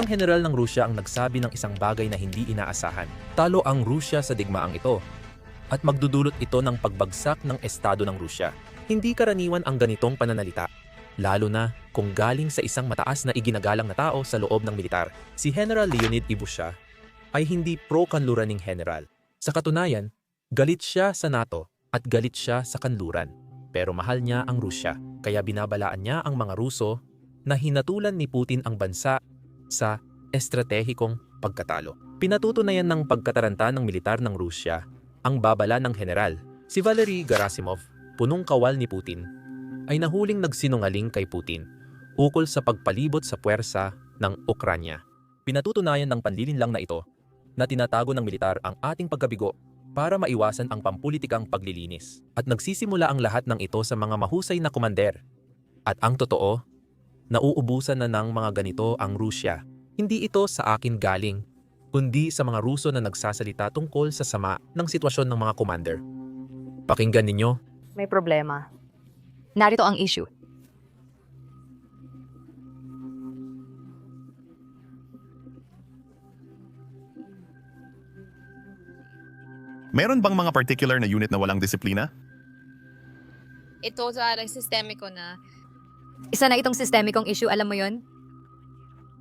Isang general ng Rusya ang nagsabi ng isang bagay na hindi inaasahan. Talo ang Rusya sa digmaang ito at magdudulot ito ng pagbagsak ng estado ng Rusya. Hindi karaniwan ang ganitong pananalita, lalo na kung galing sa isang mataas na iginagalang na tao sa loob ng militar. Si General Leonid Ibusha ay hindi pro-kanluraning general. Sa katunayan, galit siya sa NATO at galit siya sa kanluran. Pero mahal niya ang Rusya, kaya binabalaan niya ang mga Ruso na hinatulan ni Putin ang bansa sa estratehikong pagkatalo. Pinatutunayan ng pagkataranta ng militar ng Rusya ang babala ng general. Si Valery Gerasimov, punong kawal ni Putin, ay nahuling nagsinungaling kay Putin ukol sa pagpalibot sa puwersa ng Ukranya. Pinatutunayan ng panlilinlang na ito na tinatago ng militar ang ating pagkabigo para maiwasan ang pampulitikang paglilinis. At nagsisimula ang lahat ng ito sa mga mahusay na komander. At ang totoo, nauubusan na ng mga ganito ang Rusya. Hindi ito sa akin galing, kundi sa mga Ruso na nagsasalita tungkol sa sama ng sitwasyon ng mga commander. Pakinggan ninyo, May problema. Narito ang issue. Meron bang mga particular na unit na walang disiplina? Ito sa sistemiko na Isa na itong systemicong issue, alam mo yon?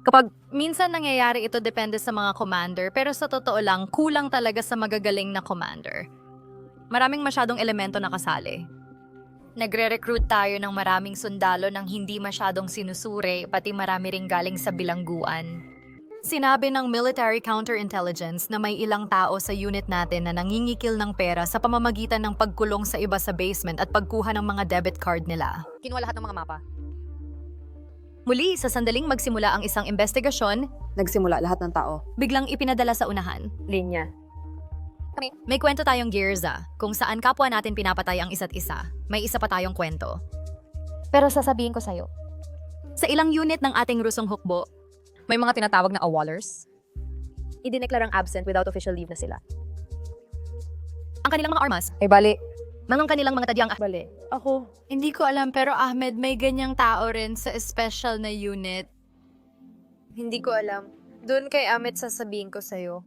Kapag minsan nangyayari ito depende sa mga commander, pero sa totoo lang, kulang talaga sa magagaling na commander. Maraming masyadong elemento na kasali. Nagre-recruit tayo ng maraming sundalo ng hindi masyadong sinusure, pati marami ring galing sa bilangguan. Sinabi ng military counterintelligence na may ilang tao sa unit natin na nangingikil ng pera sa pamamagitan ng pagkulong sa iba sa basement at pagkuha ng mga debit card nila. Kinuha lahat ng mga mapa. Muli, sa sandaling magsimula ang isang investigasyon, Nagsimula lahat ng tao. biglang ipinadala sa unahan. Linya. May kwento tayong Gearza, kung saan kapwa natin pinapatay ang isa't isa. May isa pa tayong kwento. Pero sasabihin ko sa'yo, Sa ilang unit ng ating Rusong hukbo, May mga tinatawag na awalers. Idineklarang absent without official leave na sila. ang kanilang mga armas, Ay bali. Mga kanilang mga tadyang Bali. Ako. Hindi ko alam pero Ahmed may ganyang tao rin sa special na unit. hindi ko alam. Doon kay Amit sasabihin ko sa'yo.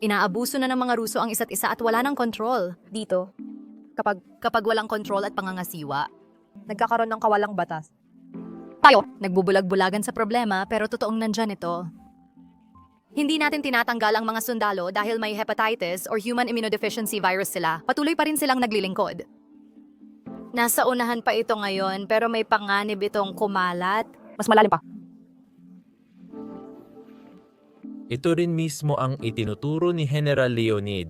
Inaabuso na ng mga Ruso ang isa't isa at wala ng control. Dito. Kapag Kapag walang control at pangangasiwa, nagkakaroon ng kawalang batas. tayo, nagbubulag-bulagan sa problema pero totoong nandyan ito. Hindi natin tinatanggal ang mga sundalo dahil may hepatitis or human immunodeficiency virus sila. Patuloy pa rin silang naglilingkod. Nasa unahan pa ito ngayon pero may panganib itong kumalat. Mas malalim pa. Ito rin mismo ang itinuturo ni General Leonid.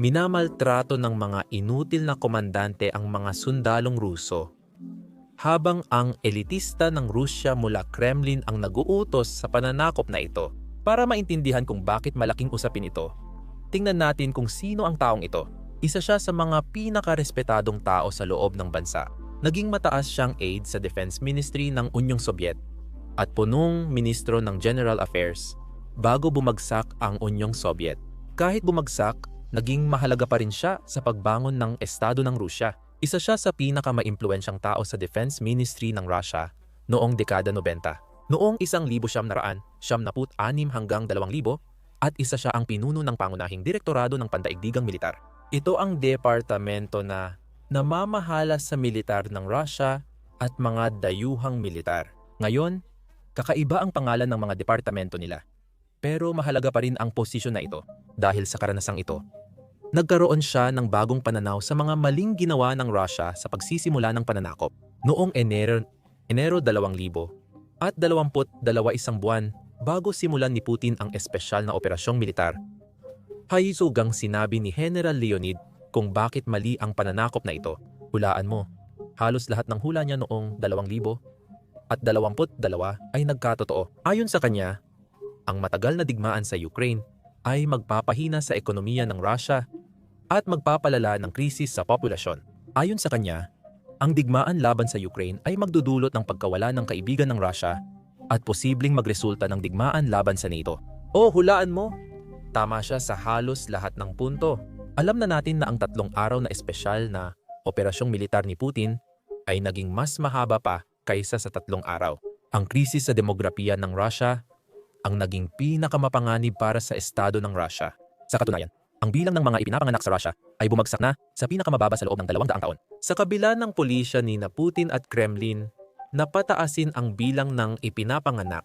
Minamaltrato ng mga inutil na komandante ang mga sundalong Ruso. Habang ang elitista ng Rusya mula Kremlin ang naguutos sa pananakop na ito. Para maintindihan kung bakit malaking usapin ito, tingnan natin kung sino ang taong ito. Isa siya sa mga pinakarespetadong tao sa loob ng bansa. Naging mataas siyang aide sa Defense Ministry ng Unyong Sobyet at punong ministro ng General Affairs bago bumagsak ang Unyong Sobyet. Kahit bumagsak, naging mahalaga pa rin siya sa pagbangon ng estado ng Rusya. Isa siya sa pinakamaimpluwensyang tao sa Defense Ministry ng Russia noong dekada 90. Noong 1976 hanggang 2000 at isa siya ang pinuno ng pangunahing direktorado ng pandaigdigang militar. Ito ang departamento na namamahala sa militar ng Russia at mga dayuhang militar. Ngayon, kakaiba ang pangalan ng mga departamento nila. Pero mahalaga pa rin ang posisyon na ito dahil sa karanasang ito. Nagkaroon siya ng bagong pananaw sa mga maling ginawa ng Russia sa pagsisimula ng pananakop. Noong Enero, Enero 2000 at 22 isang buwan bago simulan ni Putin ang espesyal na operasyong militar. Hayusugang sinabi ni General Leonid kung bakit mali ang pananakop na ito. Hulaan mo, halos lahat ng hula niya noong 2000 at 22 ay nagkatotoo. Ayon sa kanya, ang matagal na digmaan sa Ukraine ay magpapahina sa ekonomiya ng Russia at magpapalala ng krisis sa populasyon. Ayon sa kanya, ang digmaan laban sa Ukraine ay magdudulot ng pagkawala ng kaibigan ng Russia at posibleng magresulta ng digmaan laban sa NATO. O hulaan mo, tama siya sa halos lahat ng punto. Alam na natin na ang tatlong araw na espesyal na operasyong militar ni Putin ay naging mas mahaba pa kaysa sa tatlong araw. Ang krisis sa demografiya ng Russia ang naging pinakamapanganib para sa estado ng Russia. Sa katunayan, ang bilang ng mga ipinapanganak sa Russia ay bumagsak na sa pinakamababa sa loob ng 200 taon. Sa kabila ng pulisya ni na Putin at Kremlin, napataasin ang bilang ng ipinapanganak.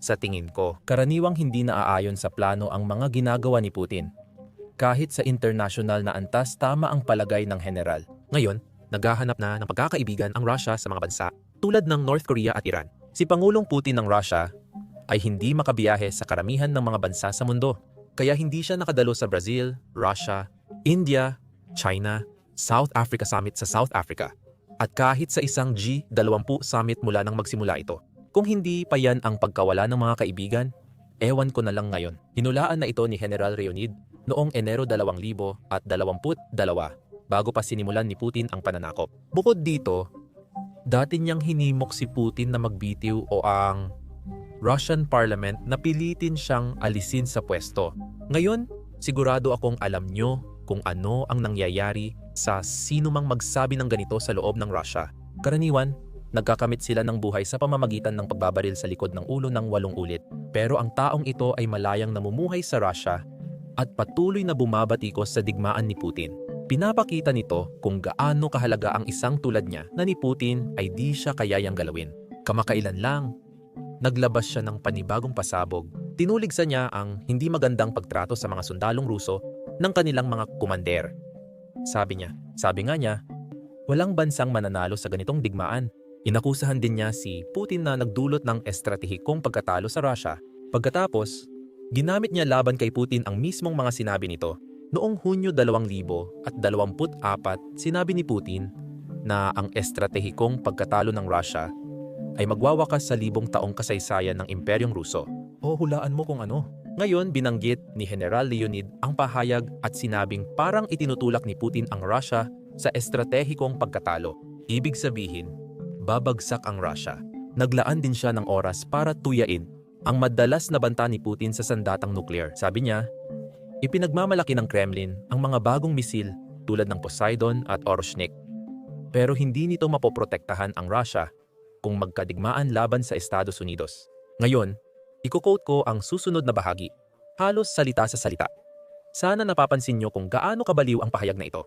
Sa tingin ko, karaniwang hindi naaayon sa plano ang mga ginagawa ni Putin. Kahit sa international na antas tama ang palagay ng general. Ngayon, naghahanap na ng pagkakaibigan ang Russia sa mga bansa tulad ng North Korea at Iran. Si Pangulong Putin ng Russia ay hindi makabiyahe sa karamihan ng mga bansa sa mundo. Kaya hindi siya nakadalo sa Brazil, Russia, India, China, South Africa Summit sa South Africa. At kahit sa isang G20 summit mula nang magsimula ito. Kung hindi pa yan ang pagkawala ng mga kaibigan, ewan ko na lang ngayon. Hinulaan na ito ni General Leonid noong Enero 2022 bago pa sinimulan ni Putin ang pananakop. Bukod dito, dati niyang hinimok si Putin na magbitiw o ang Russian parliament na pilitin siyang alisin sa pwesto. Ngayon, sigurado akong alam nyo kung ano ang nangyayari sa sino mang magsabi ng ganito sa loob ng Russia. Karaniwan, nagkakamit sila ng buhay sa pamamagitan ng pagbabaril sa likod ng ulo ng walong ulit. Pero ang taong ito ay malayang namumuhay sa Russia at patuloy na bumabatikos sa digmaan ni Putin. Pinapakita nito kung gaano kahalaga ang isang tulad niya na ni Putin ay di siya kayayang galawin. Kamakailan lang, naglabas siya ng panibagong pasabog. Tinuligsa niya ang hindi magandang pagtrato sa mga sundalong Ruso ng kanilang mga kumander. Sabi niya, sabi nga niya, walang bansang mananalo sa ganitong digmaan. Inakusahan din niya si Putin na nagdulot ng estratehikong pagkatalo sa Russia. Pagkatapos, ginamit niya laban kay Putin ang mismong mga sinabi nito. Noong Hunyo 2024, sinabi ni Putin na ang estratehikong pagkatalo ng Russia ay magwawakas sa libong taong kasaysayan ng Imperyong Ruso. O hulaan mo kung ano. Ngayon, binanggit ni General Leonid ang pahayag at sinabing parang itinutulak ni Putin ang Russia sa estratehikong pagkatalo. Ibig sabihin, babagsak ang Russia. Naglaan din siya ng oras para tuyain ang madalas na banta ni Putin sa sandatang nuclear. Sabi niya, ipinagmamalaki ng Kremlin ang mga bagong misil tulad ng Poseidon at Oroshnik. Pero hindi nito mapoprotektahan ang Russia kung magkadigmaan laban sa Estados Unidos. Ngayon, iko-quote ko ang susunod na bahagi. Halos salita sa salita. Sana napapansin nyo kung gaano kabaliw ang pahayag na ito.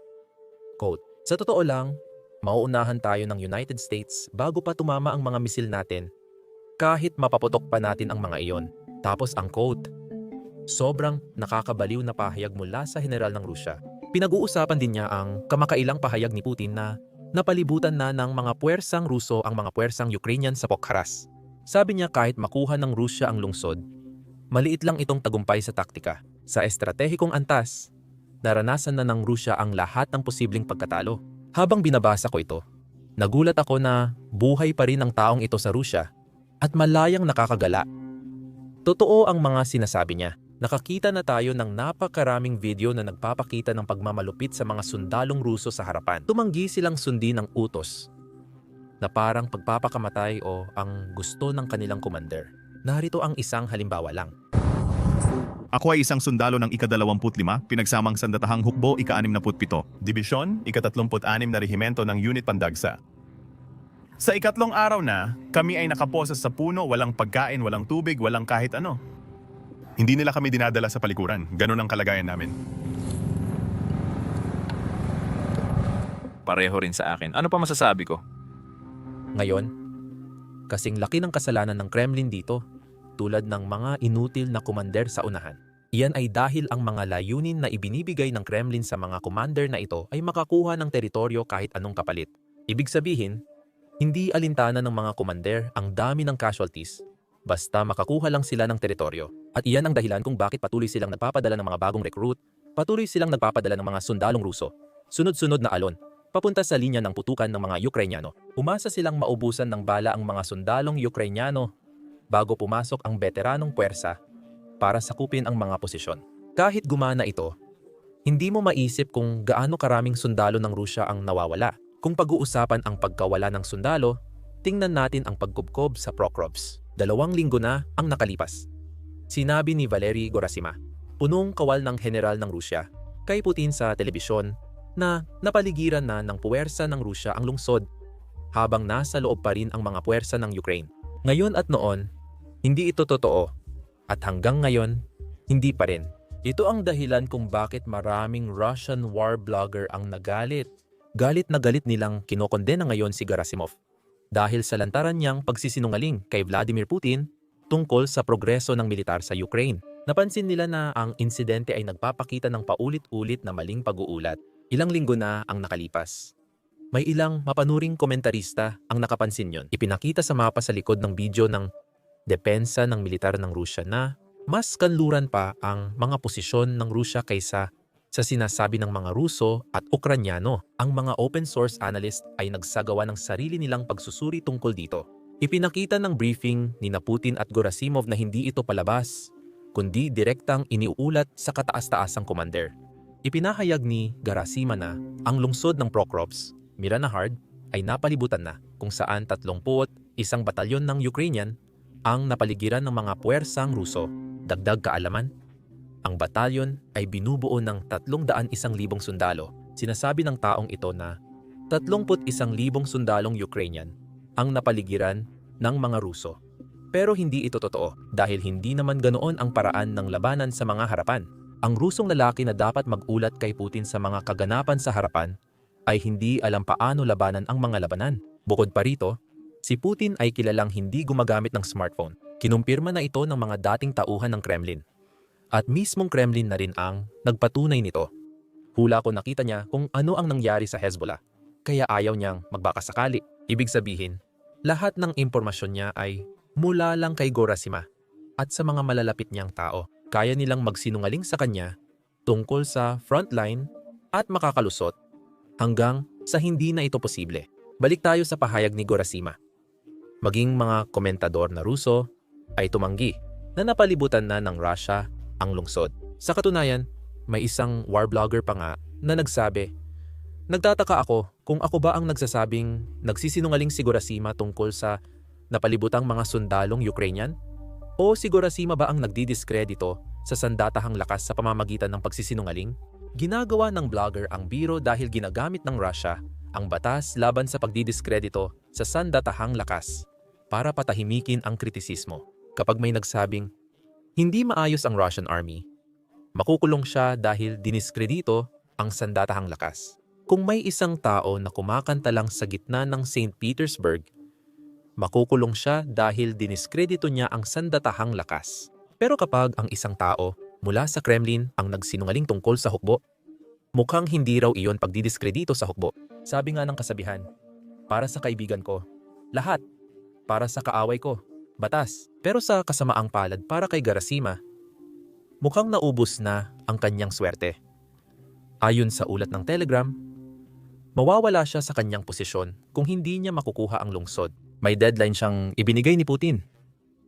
Quote, Sa totoo lang, mauunahan tayo ng United States bago pa tumama ang mga misil natin kahit mapaputok pa natin ang mga iyon. Tapos ang quote, Sobrang nakakabaliw na pahayag mula sa general ng Rusya. Pinag-uusapan din niya ang kamakailang pahayag ni Putin na napalibutan na ng mga puwersang Ruso ang mga puwersang Ukrainian sa Pokharas. Sabi niya kahit makuha ng Rusya ang lungsod, maliit lang itong tagumpay sa taktika. Sa estratehikong antas, naranasan na ng Rusya ang lahat ng posibleng pagkatalo. Habang binabasa ko ito, nagulat ako na buhay pa rin ang taong ito sa Rusya at malayang nakakagala. Totoo ang mga sinasabi niya. Nakakita na tayo ng napakaraming video na nagpapakita ng pagmamalupit sa mga sundalong Ruso sa harapan. Tumanggi silang sundin ng utos na parang pagpapakamatay o ang gusto ng kanilang commander. Narito ang isang halimbawa lang. Ako ay isang sundalo ng ika-25, pinagsamang sandatahang hukbo ika-67, Dibisyon, ika-36 na rehimento ng Unit Pandagsa. Sa ikatlong araw na, kami ay nakaposas sa puno, walang pagkain, walang tubig, walang kahit ano. Hindi nila kami dinadala sa palikuran, ganun ang kalagayan namin. Pareho rin sa akin. Ano pa masasabi ko? Ngayon, kasing laki ng kasalanan ng Kremlin dito, tulad ng mga inutil na kumander sa unahan. Iyan ay dahil ang mga layunin na ibinibigay ng Kremlin sa mga commander na ito ay makakuha ng teritoryo kahit anong kapalit. Ibig sabihin, hindi alintana ng mga commander ang dami ng casualties basta makakuha lang sila ng teritoryo. At iyan ang dahilan kung bakit patuloy silang nagpapadala ng mga bagong recruit, patuloy silang nagpapadala ng mga sundalong Ruso, sunod-sunod na alon, papunta sa linya ng putukan ng mga Ukrainyano. Umasa silang maubusan ng bala ang mga sundalong Ukrainyano bago pumasok ang veteranong puwersa para sakupin ang mga posisyon. Kahit gumana ito, hindi mo maisip kung gaano karaming sundalo ng Rusya ang nawawala. Kung pag-uusapan ang pagkawala ng sundalo, tingnan natin ang pagkubkob sa Prokrovs. Dalawang linggo na ang nakalipas. Sinabi ni Valery Gorasima, punong kawal ng general ng Rusya, kay Putin sa telebisyon na napaligiran na ng puwersa ng Rusya ang lungsod habang nasa loob pa rin ang mga puwersa ng Ukraine. Ngayon at noon, hindi ito totoo At hanggang ngayon, hindi pa rin. Ito ang dahilan kung bakit maraming Russian war blogger ang nagalit. Galit na galit nilang kinokondena ngayon si Gerasimov dahil sa lantaran niyang pagsisinungaling kay Vladimir Putin tungkol sa progreso ng militar sa Ukraine. Napansin nila na ang insidente ay nagpapakita ng paulit-ulit na maling pag-uulat. Ilang linggo na ang nakalipas. May ilang mapanuring komentarista ang nakapansin yon. Ipinakita sa mapa sa likod ng video ng depensa ng militar ng Rusya na mas kanluran pa ang mga posisyon ng Rusya kaysa sa sinasabi ng mga Ruso at Ukranyano. Ang mga open source analyst ay nagsagawa ng sarili nilang pagsusuri tungkol dito. Ipinakita ng briefing ni na Putin at Gerasimov na hindi ito palabas, kundi direktang iniuulat sa kataas-taasang commander. Ipinahayag ni Garasima na ang lungsod ng Prokrops, Miranahard, ay napalibutan na kung saan 30 isang batalyon ng Ukrainian ang napaligiran ng mga puwersang Ruso. Dagdag kaalaman, ang batalyon ay binubuo ng 301,000 sundalo. Sinasabi ng taong ito na 31,000 sundalong Ukrainian ang napaligiran ng mga Ruso. Pero hindi ito totoo dahil hindi naman ganoon ang paraan ng labanan sa mga harapan. Ang Rusong lalaki na dapat magulat kay Putin sa mga kaganapan sa harapan ay hindi alam paano labanan ang mga labanan. Bukod pa rito, si Putin ay kilalang hindi gumagamit ng smartphone. Kinumpirma na ito ng mga dating tauhan ng Kremlin. At mismong Kremlin na rin ang nagpatunay nito. Hula ko nakita niya kung ano ang nangyari sa Hezbollah. Kaya ayaw niyang magbakasakali. Ibig sabihin, lahat ng impormasyon niya ay mula lang kay Gorasima at sa mga malalapit niyang tao. Kaya nilang magsinungaling sa kanya tungkol sa frontline at makakalusot hanggang sa hindi na ito posible. Balik tayo sa pahayag ni Gorasima. Maging mga komentador na Ruso ay tumanggi na napalibutan na ng Russia ang lungsod. Sa katunayan, may isang war blogger pa nga na nagsabi, Nagtataka ako kung ako ba ang nagsasabing nagsisinungaling si Gorasima tungkol sa napalibutang mga sundalong Ukrainian? O si Gorasima ba ang nagdidiskredito sa sandatahang lakas sa pamamagitan ng pagsisinungaling? Ginagawa ng blogger ang biro dahil ginagamit ng Russia ang batas laban sa pagdidiskredito sa sandatahang lakas para patahimikin ang kritisismo. Kapag may nagsabing, hindi maayos ang Russian army, makukulong siya dahil diniskredito ang sandatahang lakas. Kung may isang tao na kumakanta lang sa gitna ng St. Petersburg, makukulong siya dahil diniskredito niya ang sandatahang lakas. Pero kapag ang isang tao mula sa Kremlin ang nagsinungaling tungkol sa hukbo, mukhang hindi raw iyon pagdidiskredito sa hukbo. Sabi nga ng kasabihan, para sa kaibigan ko, lahat. Para sa kaaway ko, batas. Pero sa kasamaang palad para kay Garasima, mukhang naubos na ang kanyang swerte. Ayon sa ulat ng Telegram, mawawala siya sa kanyang posisyon kung hindi niya makukuha ang lungsod. May deadline siyang ibinigay ni Putin.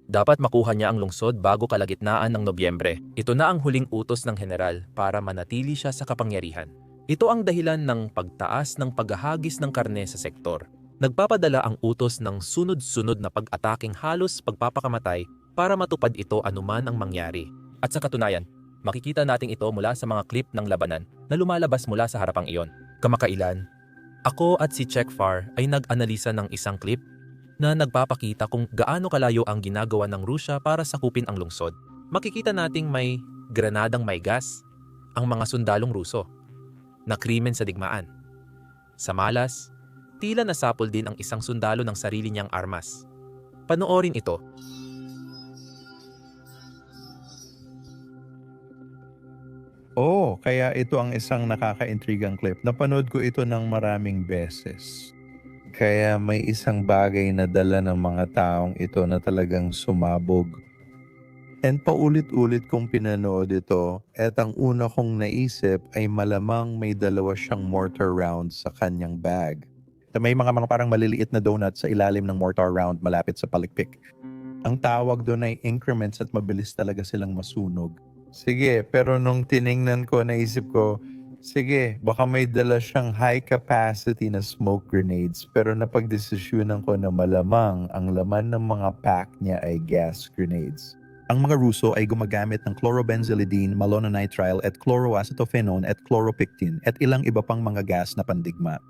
Dapat makuha niya ang lungsod bago kalagitnaan ng Nobyembre. Ito na ang huling utos ng general para manatili siya sa kapangyarihan. Ito ang dahilan ng pagtaas ng paghahagis ng karne sa sektor. Nagpapadala ang utos ng sunod-sunod na pag-ataking halos pagpapakamatay para matupad ito anuman ang mangyari. At sa katunayan, makikita natin ito mula sa mga clip ng labanan na lumalabas mula sa harapang iyon. Kamakailan, ako at si Chekfar ay nag-analisa ng isang clip na nagpapakita kung gaano kalayo ang ginagawa ng Rusya para sakupin ang lungsod. Makikita nating may granadang may gas ang mga sundalong Ruso na krimen sa digmaan. Sa malas, tila nasapol din ang isang sundalo ng sarili niyang armas. Panoorin ito. Oo, kaya ito ang isang nakaka-intrigang clip. Napanood ko ito ng maraming beses. Kaya may isang bagay na dala ng mga taong ito na talagang sumabog. And paulit-ulit kong pinanood ito, at ang una kong naisip ay malamang may dalawa siyang mortar round sa kanyang bag. May mga mga parang maliliit na donut sa ilalim ng mortar round malapit sa palikpik. Ang tawag doon ay increments at mabilis talaga silang masunog. Sige, pero nung tiningnan ko, naisip ko, sige, baka may dala siyang high capacity na smoke grenades pero napagdesisyonan ko na malamang ang laman ng mga pack niya ay gas grenades. Ang mga Ruso ay gumagamit ng chlorobenzylidine, malononitrile at chloroacetophenone at chloropictin at ilang iba pang mga gas na pandigma.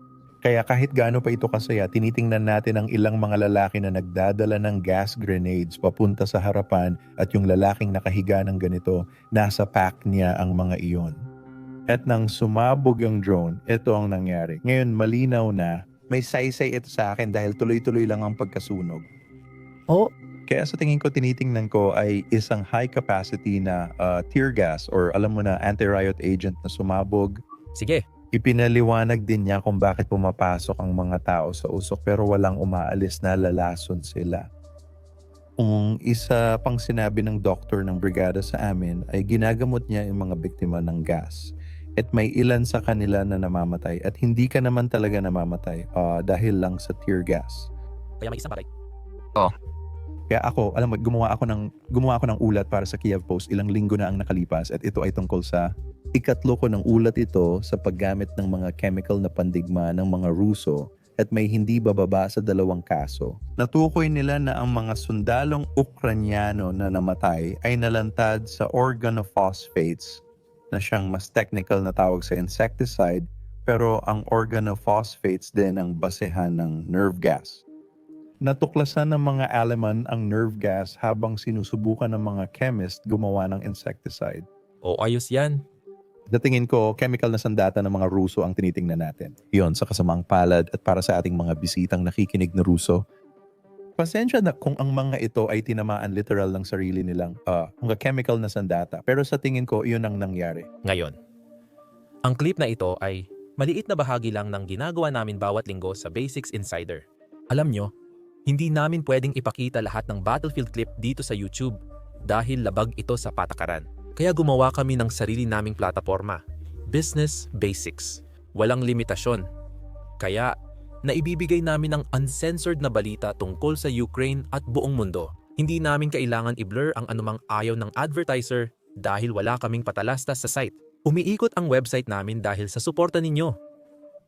Kaya kahit gaano pa ito kasaya, tinitingnan natin ang ilang mga lalaki na nagdadala ng gas grenades papunta sa harapan at yung lalaking nakahiga ng ganito, nasa pack niya ang mga iyon. At nang sumabog ang drone, ito ang nangyari. Ngayon malinaw na may saysay ito sa akin dahil tuloy-tuloy lang ang pagkasunog. Oh. Kaya sa tingin ko, tinitingnan ko ay isang high capacity na uh, tear gas or alam mo na anti-riot agent na sumabog Sige, Ipinaliwanag din niya kung bakit pumapasok ang mga tao sa usok pero walang umaalis na lalason sila. Ang isa pang sinabi ng doktor ng brigada sa amin ay ginagamot niya yung mga biktima ng gas. At may ilan sa kanila na namamatay at hindi ka naman talaga namamatay ah, dahil lang sa tear gas. kaya may isang bagay. Kaya ako, alam mo, gumawa ako ng gumawa ako ng ulat para sa Kiev Post. Ilang linggo na ang nakalipas at ito ay tungkol sa ikatlo ko ng ulat ito sa paggamit ng mga chemical na pandigma ng mga Ruso at may hindi bababa sa dalawang kaso. Natukoy nila na ang mga sundalong Ukranyano na namatay ay nalantad sa organophosphates na siyang mas technical na tawag sa insecticide pero ang organophosphates din ang basehan ng nerve gas. Natuklasan ng mga Aleman ang nerve gas habang sinusubukan ng mga chemist gumawa ng insecticide. O ayos yan. Datingin ko, chemical na sandata ng mga Ruso ang tinitingnan natin. Iyon sa kasamang palad at para sa ating mga bisitang nakikinig na Ruso. Pasensya na kung ang mga ito ay tinamaan literal ng sarili nilang uh, chemical na sandata. Pero sa tingin ko, iyon ang nangyari. Ngayon, ang clip na ito ay maliit na bahagi lang ng ginagawa namin bawat linggo sa Basics Insider. Alam nyo, hindi namin pwedeng ipakita lahat ng battlefield clip dito sa YouTube dahil labag ito sa patakaran. Kaya gumawa kami ng sarili naming plataforma, Business Basics. Walang limitasyon. Kaya, naibibigay namin ang uncensored na balita tungkol sa Ukraine at buong mundo. Hindi namin kailangan i-blur ang anumang ayaw ng advertiser dahil wala kaming patalastas sa site. Umiikot ang website namin dahil sa suporta ninyo.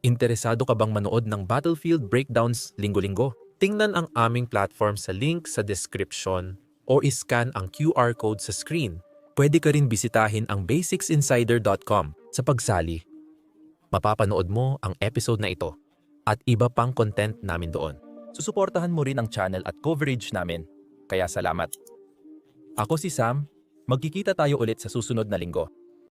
Interesado ka bang manood ng Battlefield Breakdowns linggo-linggo? Tingnan ang aming platform sa link sa description o iscan ang QR code sa screen. Pwede ka rin bisitahin ang basicsinsider.com sa pagsali. Mapapanood mo ang episode na ito at iba pang content namin doon. Susuportahan mo rin ang channel at coverage namin. Kaya salamat. Ako si Sam. Magkikita tayo ulit sa susunod na linggo.